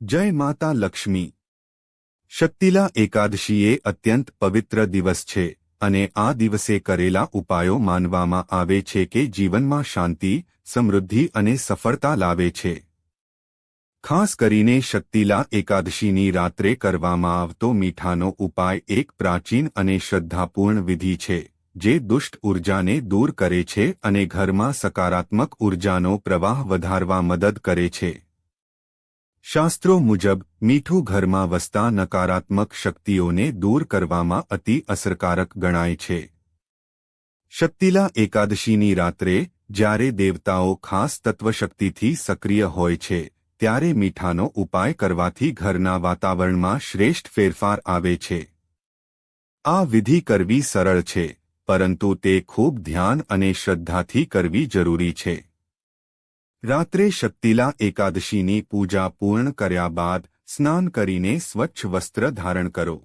જય માતા લક્ષ્મી. શક્તિલા એકાદશી એ અત્યંત પવિત્ર દિવસ છે અને આ દિવસે કરેલા ઉપાયો માનવામાં આવે છે કે જીવનમાં શાંતિ, સમૃદ્ધિ અને સફળતા લાવે છે. ખાસ કરીને શક્તિલા એકાદશીની રાત્રે કરવામાં આવતો મીઠાનો ઉપાય એક પ્રાચીન અને શ્રદ્ધાપૂર્ણ વિધિ છે, જે દુષ્ટ ઉર્જાને દૂર કરે છે અને ઘરમાં સકારાત્મક ઉર્જાનો પ્રવાહ વધારવા મદદ કરે છે. શાસ્ત્રો મુજબ, મીઠું ઘરમાં વસતા નકારાત્મક શક્તિઓને દૂર કરવામાં અતિ અસરકારક ગણાય છે. શક્તિલા એકાદશીની રાત્રે, જ્યારે દેવતાઓ ખાસ તત્વશક્તિથી સક્રિય હોય છે, ત્યારે મીઠાનો ઉપાય કરવાથી ઘરના વાતાવરણમાં શ્રેષ્ઠ ફેરફાર આવે છે. આ વિધિ કરવી સરળ છે, પરંતુ તે ખૂબ ધ્યાન અને શ્રદ્ધાથી કરવી જરૂરી છે. રાત્રે શક્તિલા એકાદશીની પૂજા પૂર્ણ કર્યા બાદ સ્નાન કરીને સ્વચ્છ વસ્ત્ર ધારણ કરો.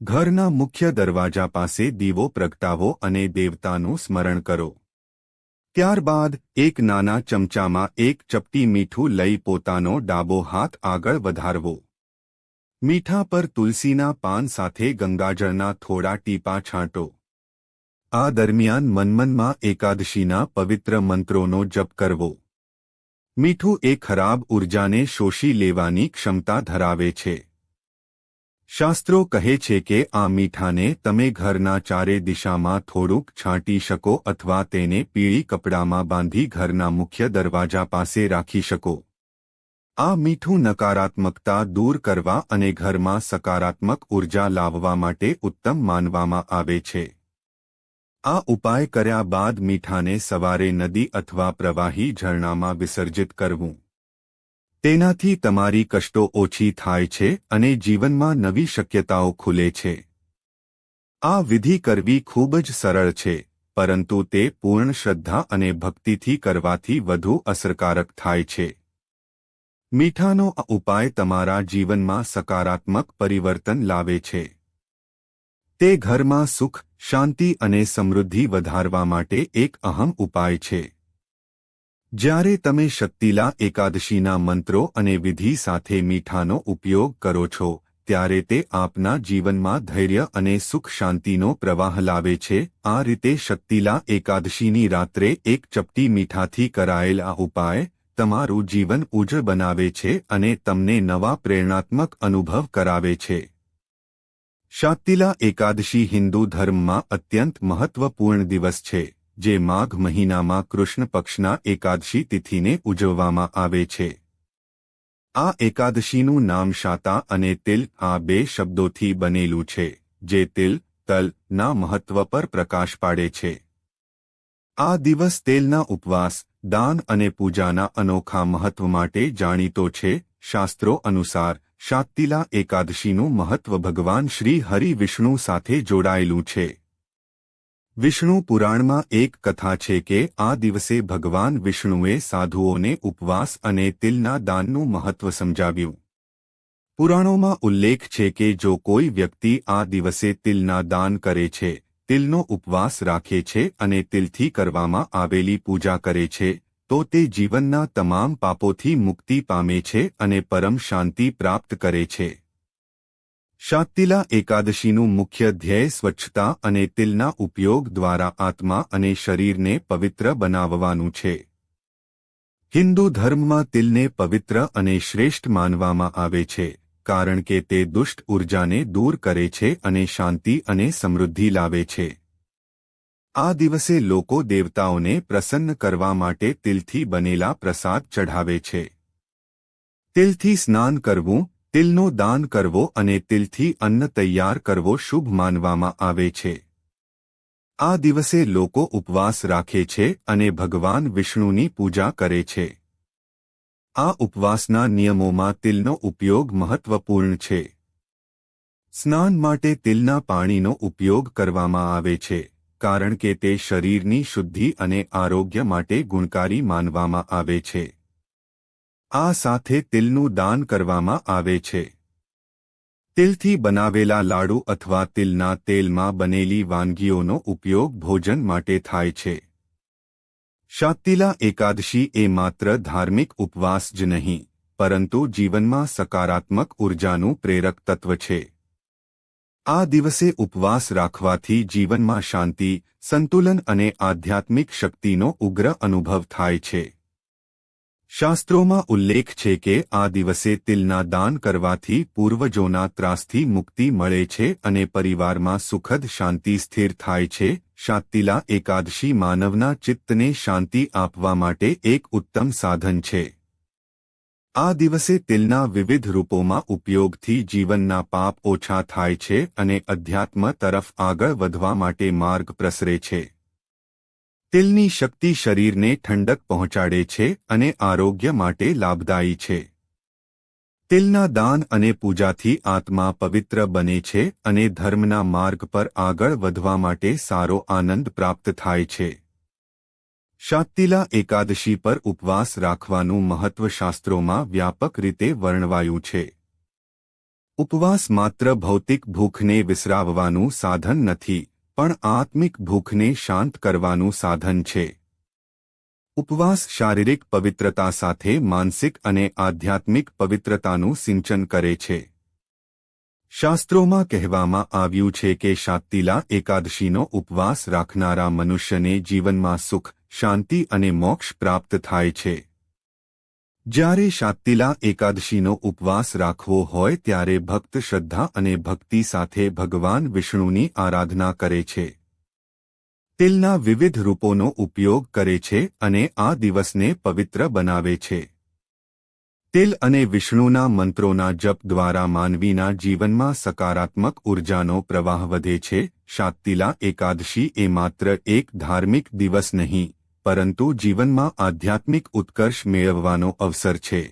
ઘરના મુખ્ય દરવાજા પાસે દીવો પ્રગટાવો અને દેવતાનું સ્મરણ કરો. ત્યારબાદ એક નાના ચમચામાં એક ચપટી મીઠું લઈ પોતાનો ડાબો હાથ આગળ વધારવો. મીઠા પર તુલસીના પાન સાથે ગંગાજળના થોડા ટીપા છાંટો. આ દરમિયાન મનમનમાં એકાદશીના પવિત્ર મંત્રોનો જપ કરવો. મીઠું એ ખરાબ ઉર્જાને શોષી લેવાની ક્ષમતા ધરાવે છે. શાસ્ત્રો કહે છે કે આ મીઠાને તમે ઘરના ચારે દિશામાં થોડુંક છાંટી શકો અથવા તેને પીળી કપડામાં બાંધી ઘરના મુખ્ય દરવાજા પાસે રાખી શકો. આ મીઠું નકારાત્મકતા દૂર કરવા અને ઘરમાં સકારાત્મક ઊર્જા લાવવા માટે ઉત્તમ માનવામાં આવે છે. આ ઉપાય કર્યા બાદ મીઠાને સવારે નદી અથવા પ્રવાહી ઝરણામાં વિસર્જિત કરવું. તેનાથી તમારી કષ્ટો ઓછી થાય છે અને જીવનમાં નવી શક્યતાઓ ખુલે છે. આ વિધિ કરવી ખૂબ જ સરળ છે, પરંતુ તે પૂર્ણ શ્રદ્ધા અને ભક્તિથી કરવાથી વધુ અસરકારક થાય છે. મીઠાનો આ ઉપાય તમારા જીવનમાં સકારાત્મક પરિવર્તન લાવે છે. તે ઘરમાં સુખ, શાંતિ અને સમૃદ્ધિ વધારવા માટે એક અહમ ઉપાય છે. જ્યારે તમે શક્તિલા એકાદશીના મંત્રો અને વિધિ સાથે મીઠાનો ઉપયોગ કરો છો, ત્યારે તે આપના જીવનમાં ધૈર્ય અને સુખ શાંતિનો પ્રવાહ લાવે છે. આ રીતે શક્તિલા એકાદશીની રાત્રે એક ચપટી મીઠાથી કરાયેલ ઉપાય તમારું જીવન ઉજળ બનાવે છે અને તમને નવા પ્રેરણાત્મક અનુભવ કરાવે છે. શાતિલા એકાદશી હિન્દુ ધર્મમાં અત્યંત મહત્વપૂર્ણ દિવસ છે, જે માઘ મહિનામાં કૃષ્ણ પક્ષના એકાદશી તિથિને ઉજવવામાં આવે છે. આ એકાદશીનું નામ શાતા અને તિલ આ બે શબ્દોથી બનેલું છે, જે તિલ, તલ ના મહત્વ પર પ્રકાશ પાડે છે. આ દિવસ તેલના ઉપવાસ, દાન અને પૂજાના અનોખા મહત્વ માટે જાણીતો છે, શાસ્ત્રો અનુસાર શાત્તિલા એકાદશીનું મહત્વ ભગવાન શ્રી હરિ વિષ્ણુ સાથે જોડાયેલું છે. વિષ્ણુ પુરાણમાં એક કથા છે કે આ દિવસે ભગવાન વિષ્ણુએ સાધુઓને ઉપવાસ અને તિલના દાનનું મહત્વ સમજાવ્યું. પુરાણોમાં ઉલ્લેખ છે કે જો કોઈ વ્યક્તિ આ દિવસે તિલના દાન કરે છે, તિલનો ઉપવાસ રાખે છે અને તિલથી કરવામાં આવેલી પૂજા કરે છે તો તે જીવનના તમામ પાપોથી મુક્તિ પામે છે અને પરમ શાંતિ પ્રાપ્ત કરે છે. શાતિલા એકાદશીનું મુખ્ય ધ્યેય સ્વચ્છતા અને તિલના ઉપયોગ દ્વારા આત્મા અને શરીરને પવિત્ર બનાવવાનું છે. હિન્દુ ધર્મમાં તિલને પવિત્ર અને શ્રેષ્ઠ માનવામાં આવે છે, કારણ કે તે દુષ્ટ ઉર્જાને દૂર કરે છે અને શાંતિ અને સમૃદ્ધિ લાવે છે. આ દિવસે લોકો દેવતાઓને પ્રસન્ન કરવા માટે તિલથી બનેલા પ્રસાદ ચઢાવે છે. તિલથી સ્નાન કરવું, તિલનો દાન કરવો અને તિલથી અન્ન તૈયાર કરવો શુભ માનવામાં આવે છે. આ દિવસે લોકો ઉપવાસ રાખે છે અને ભગવાન વિષ્ણુની પૂજા કરે છે. આ ઉપવાસના નિયમોમાં તિલનો ઉપયોગ મહત્વપૂર્ણ છે. સ્નાન માટે તિલના પાણીનો ઉપયોગ કરવામાં આવે છે. કારણ કે તે શરીરની શુદ્ધિ અને આરોગ્ય માટે ગુણકારી માનવામાં આવે છે. આ સાથે તિલનું દાન કરવામાં આવે છે. તિલથી બનાવેલા લાડુ અથવા તિલના તેલમાં બનેલી વાનગીઓનો ઉપયોગ ભોજન માટે થાય છે. શાતિલા એકાદશી એ માત્ર ધાર્મિક ઉપવાસ જ નહીં, પરંતુ જીવનમાં સકારાત્મક ઉર્જાનું પ્રેરક તત્વ છે. આ દિવસે ઉપવાસ રાખવાથી જીવનમાં શાંતિ, સંતુલન અને આધ્યાત્મિક શક્તિનો ઉગ્ર અનુભવ થાય છે. શાસ્ત્રોમાં ઉલ્લેખ છે કે આ દિવસે તિલના દાન કરવાથી પૂર્વજોના ત્રાસથી મુક્તિ મળે છે અને પરિવારમાં સુખદ શાંતિ સ્થિર થાય છે. શાતિલા એકાદશી માનવના ચિત્તને શાંતિ આપવા માટે એક ઉત્તમ સાધન છે. આ દિવસે તિલના વિવિધ રૂપોમાં ઉપયોગથી જીવનના પાપ ઓછા થાય છે અને અધ્યાત્મ તરફ આગળ વધવા માટે માર્ગ પ્રસરે છે. તિલની શક્તિ શરીરને ઠંડક પહોંચાડે છે અને આરોગ્ય માટે લાભદાયી છે. તિલના દાન અને પૂજાથી આત્મા પવિત્ર બને છે અને ધર્મના માર્ગ પર આગળ વધવા માટે સારો આનંદ પ્રાપ્ત થાય છે. શાતિલા એકાદશી પર ઉપવાસ રાખવાનું મહત્વ શાસ્ત્રોમાં વ્યાપક રીતે વર્ણવાયું છે. ઉપવાસ માત્ર ભૌતિક ભૂખને વિસરાવવાનું સાધન નથી, પણ આત્મિક ભૂખને શાંત કરવાનું સાધન છે. ઉપવાસ શારીરિક પવિત્રતા સાથે માનસિક અને આધ્યાત્મિક પવિત્રતાનું સિંચન કરે છે. શાસ્ત્રોમાં કહેવામાં આવ્યું છે કે શાક્તિલા એકાદશીનો ઉપવાસ રાખનારા મનુષ્યને જીવનમાં સુખ, શાંતિ અને મોક્ષ પ્રાપ્ત થાય છે. જ્યારે શાક્તિલા એકાદશીનો ઉપવાસ રાખવો હોય ત્યારે ભક્ત શ્રદ્ધા અને ભક્તિ સાથે ભગવાન વિષ્ણુની આરાધના કરે છે. તિલના વિવિધ રૂપોનો ઉપયોગ કરે છે અને આ દિવસને પવિત્ર બનાવે છે. તિલ અને વિષ્ણુના મંત્રોના જપ દ્વારા માનવીના જીવનમાં સકારાત્મક ઉર્જાનો પ્રવાહ વધે છે. શાતિલા એકાદશી એ માત્ર એક ધાર્મિક દિવસ નહીં, પરંતુ જીવનમાં આધ્યાત્મિક ઉત્કર્ષ મેળવવાનો અવસર છે.